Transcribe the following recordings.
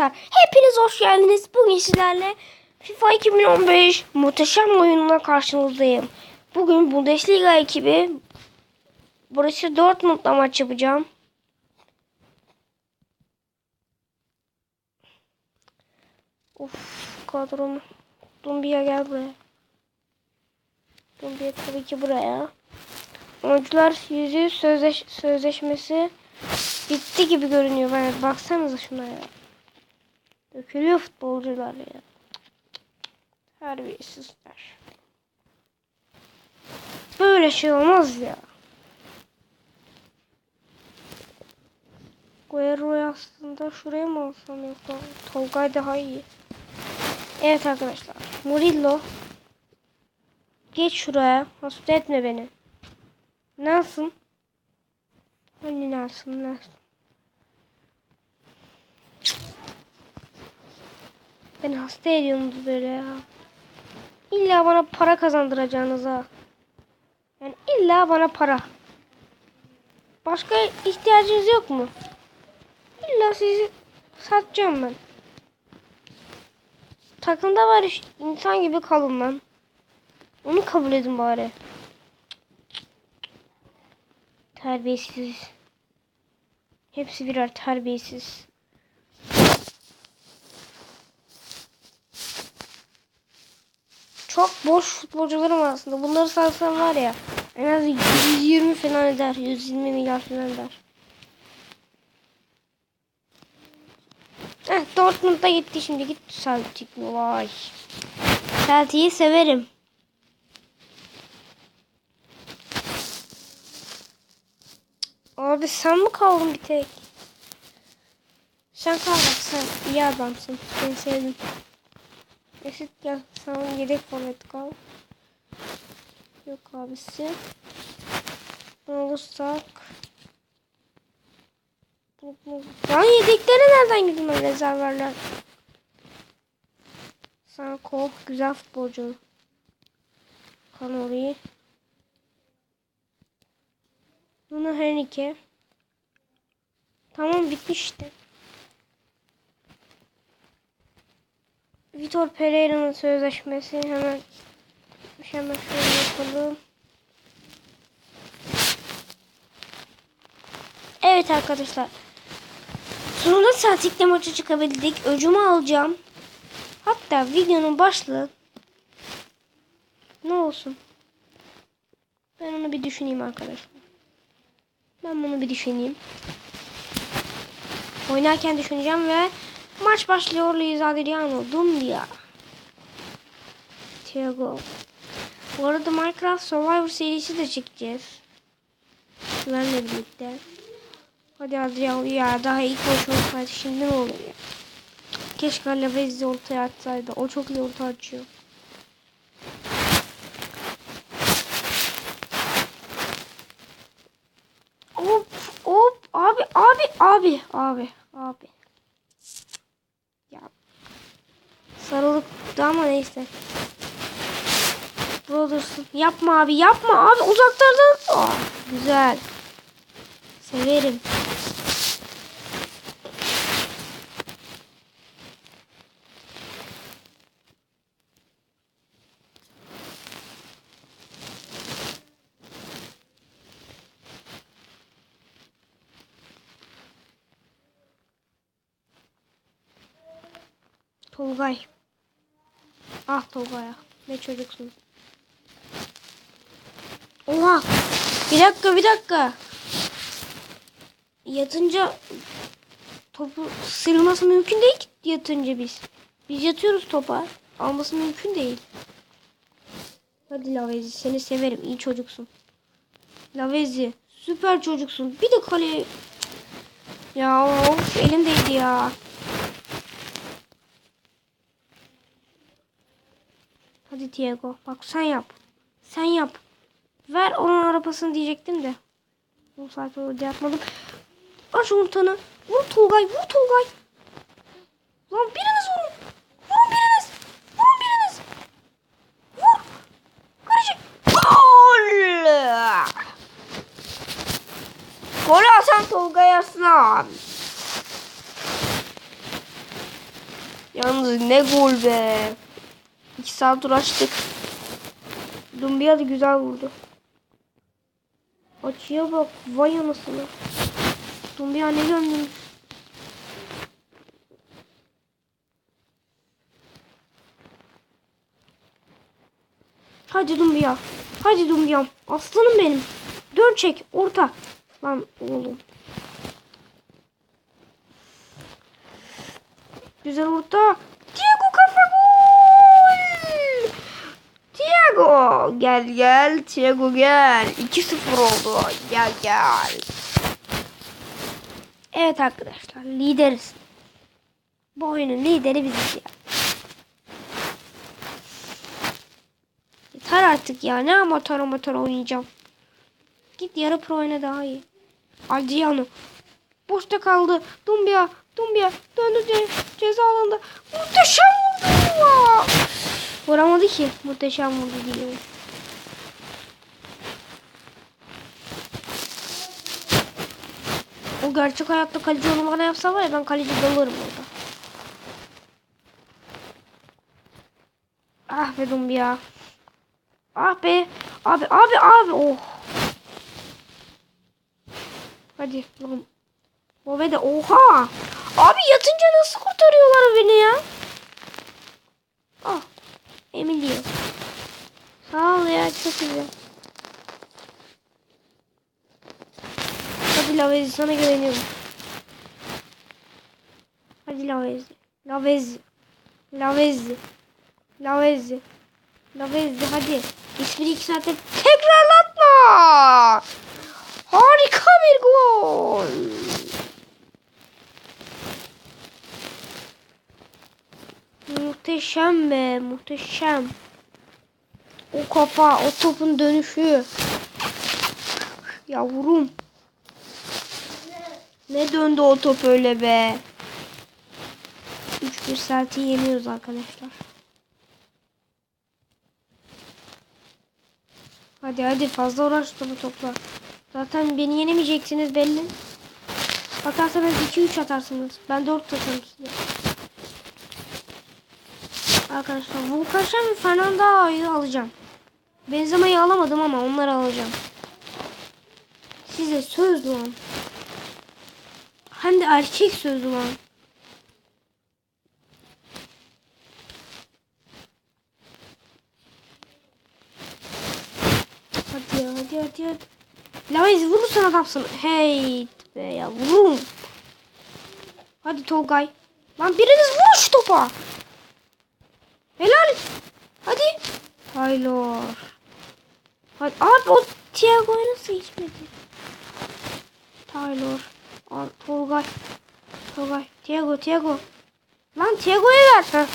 Hepiniz hoş geldiniz. Bugün sizlerle FIFA 2015 muhteşem oyununa karşınızdayım. Bugün Bundesliga ekibi Borussia Dortmund'la maç yapacağım. Of kadrom. Dumbiya gel buraya. Dumbiya tabii ki buraya. Oyuncular yüzü sözleş sözleşmesi bitti gibi görünüyor. Bana baksanıza şuna ya. Dökülüyor futbolcular ya. Terbiyesizler. Böyle şey olmaz ya. Guerrero'yu aslında şuraya mı alsam yoksa Tolgay daha iyi. Evet arkadaşlar. Murillo. Geç şuraya. Hasta etme beni. Nasılsın? Hani nasılsın? Nasılsın? Beni hasta ediyorsunuz böyle ya. İlla bana para kazandıracaksınız ha. Yani illa bana para. Başka ihtiyacınız yok mu? İlla sizi satacağım ben. Takımda var insan gibi kalın lan. Onu kabul edin bari. Terbiyesiz. Hepsi birer terbiyesiz. Çok boş futbolcularım aslında. Bunları satsam var ya en az 120 falan eder. 120 milyar falan eder. Eh Dortmund'a gitti şimdi. Git Celtic? Vay. Celtic'i severim. Abi sen mi kaldın bir tek? Sen kal bak sen iyi adamsın. Seni sevdim. Eşit gel. Sen yedek forvet kal. Yok abisi. Ne olursak. Lan yedekleri nereden gidiyor rezerverler? Sanko güzel futbolcu. Kanori. Bunu Henrique. Tamam bitmiş Vitor Pereira'nın sözleşmesi hemen hemen şöyle yapalım. Evet arkadaşlar. Sonunda Celtic'le maça çıkabildik. Öcümü alacağım. Hatta videonun başlığı ne olsun? Ben onu bir düşüneyim arkadaşlar. Ben bunu bir düşüneyim. Oynarken düşüneceğim ve maç başlıyor Luis Adriano Dumbia. Thiago. Bu arada Minecraft Survivor serisi de çekeceğiz. Benle birlikte. Hadi Adriano ya daha ilk maç olsaydı şimdi ne olur ya. Keşke Alavezzi ortaya atsaydı. O çok iyi orta açıyor. Hop hop abi abi abi abi abi. Ya sarılıktı ama neyse. Brothers'ın yapma abi yapma abi uzaklardan. Oh, güzel. Severim. Tolgay. Ah Tolgay ah. Ne çocuksun. Oha. Bir dakika bir dakika. Yatınca topu sırılması mümkün değil ki yatınca biz. Biz yatıyoruz topa. Alması mümkün değil. Hadi Lavezi seni severim. iyi çocuksun. Lavezi süper çocuksun. Bir de kale. Ya of elimdeydi ya. Hadi Diego. Bak sen yap. Sen yap. Ver onun arabasını diyecektim de. Bu saat orada yapmadım. Aç ortanı. Vur Tolgay. Vur Tolgay. Lan biriniz vurun. Vurun biriniz. Vurun biriniz. Vur. Karışık. Gol. Gol atan Tolgay Aslan. Yalnız ne gol be. 2 saat uğraştık. Dumbia da güzel vurdu. Açıya bak. Vay anasını. Dumbia ne gömdün? Hadi Dumbia. Hadi Dumbia'm. Aslanım benim. Dön çek. Orta. Lan oğlum. Güzel orta. Diego kafa gol. Diego. Gel gel. Diego gel. 2-0 oldu. Gel gel. Evet arkadaşlar. Lideriz. Bu oyunun lideri biziz ya. Yeter artık ya. Ne amatör amatör oynayacağım. Git yarı pro oyna daha iyi. Adriano. Boşta kaldı. Dumbia. Dumbia. Döndü ce ceza alanında. Muhteşem vurdu. Vuramadı ki. Muhteşem vurdu diyor. O gerçek hayatta kaleci onu bana yapsa var ya ben kaleci dalarım orada. Ah be Dumbia. Ah be. Abi abi abi. Oh. Hadi lan. Bobbe de oha. Abi yatınca nasıl kurtarıyorlar beni ya? Emin değilim. Sağ ol ya çok güzel. Hadi Lavezi sana güveniyorum. Hadi Lavezi. Lavezi. Lavezi. Lavezi. Lavezi hadi. İsmini iki saatte tekrarlatma. Harika bir gol. Muhteşem be muhteşem. O kafa o topun dönüşü. Yavrum. Ne döndü o top öyle be. 3-1 saati yeniyoruz arkadaşlar. Hadi hadi fazla uğraştı bu topla. Zaten beni yenemeyeceksiniz belli. Atarsanız 2-3 atarsınız. Ben 4 atarım size. Arkadaşlar Volkan Şen ve Fernando'yu alacağım. Benzema'yı alamadım ama onları alacağım. Size söz lan. Hem de erkek sözü lan. Hadi ya hadi hadi hadi. Lavez vurursan adamsın. Hey be ya vururum. Hadi Tolgay. Lan biriniz vur şu topa. Helal. Hadi. Taylor. Hadi abi o Thiago'yu nasıl içmedi? Taylor. Al Tolgay. Tolgay. Thiago Thiago. Lan Thiago'ya ver. Heh.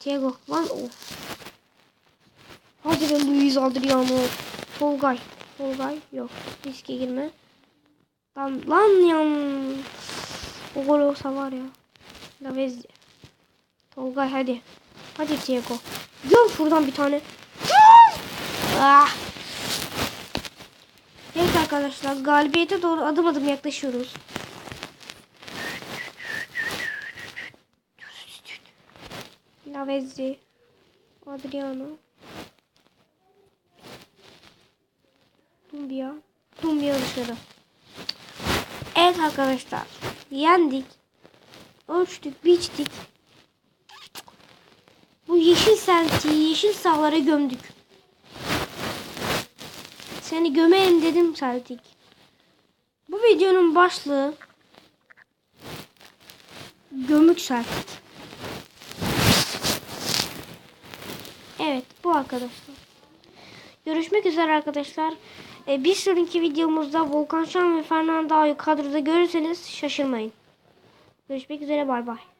Thiago. Lan of. Hadi be Luis Adriano. Tolgay. Tolgay. Yok. Riske girme. Lan lan yan. O gol olsa var ya. Lavezzi. Tolgay hadi. Hadi Thiago. Gel şuradan bir tane. ah. Evet arkadaşlar galibiyete doğru adım adım yaklaşıyoruz. Lavezzi. Adriano. Dumbia. Dumbia dışarı. Evet arkadaşlar. Yendik. Ölçtük, biçtik. Bu yeşil senti yeşil sahalara gömdük. Seni gömerim dedim Celtic. Bu videonun başlığı Gömük Celtic. Evet bu arkadaşlar. Görüşmek üzere arkadaşlar. Ee, bir sonraki videomuzda Volkan Şan ve Fernando Ağa'yı kadroda görürseniz şaşırmayın. Görüşmek üzere bay bay.